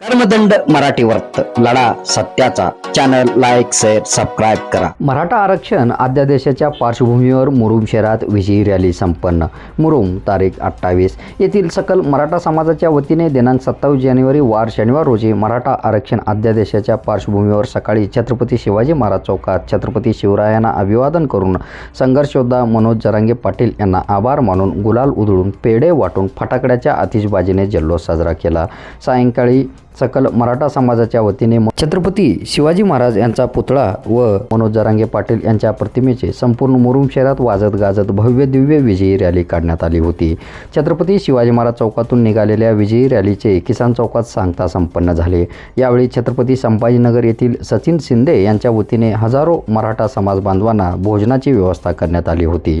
कर्मदंड मराठी वर्त लढा सत्याचा. चॅनल लाईक शेअर सबस्क्राईब करा. मराठा आरक्षण अध्यादेशाच्या पार्श्वभूमीवर मुरुम शहरात विजयी रॅली संपन्न. मुरुम तारीख अठ्ठावीस. येथील सकल मराठा समाजाच्या वतीने दिनांक सत्तावीस जानेवारी वार शनिवार रोजी मराठा आरक्षण अध्यादेशाच्या पार्श्वभूमीवर सकाळी छत्रपती शिवाजी महाराज चौकात छत्रपती शिवरायांना अभिवादन करून संघर्षयोद्धा मनोज जरांगे पाटील यांना आभार मानून गुलाल उधळून पेढे वाटून फटाकड्याच्या आतिषबाजीने जल्लोष साजरा केला. सायंकाळी सकल मराठा समाजाच्या वतीने छत्रपती शिवाजी महाराज यांचा पुतळा व मनोज जरांगे पाटील यांच्या प्रतिमेचे संपूर्ण मुरुम शहरात वाजत गाजत भव्य दिव्य विजयी रॅली काढण्यात आली होती. छत्रपती शिवाजी महाराज चौकातून निघालेल्या विजयी रॅलीचे किसान चौकात सांगता संपन्न झाले. यावेळी छत्रपती संभाजीनगर येथील सचिन शिंदे यांच्या वतीने हजारो मराठा समाज बांधवांना भोजनाची व्यवस्था करण्यात आली होती.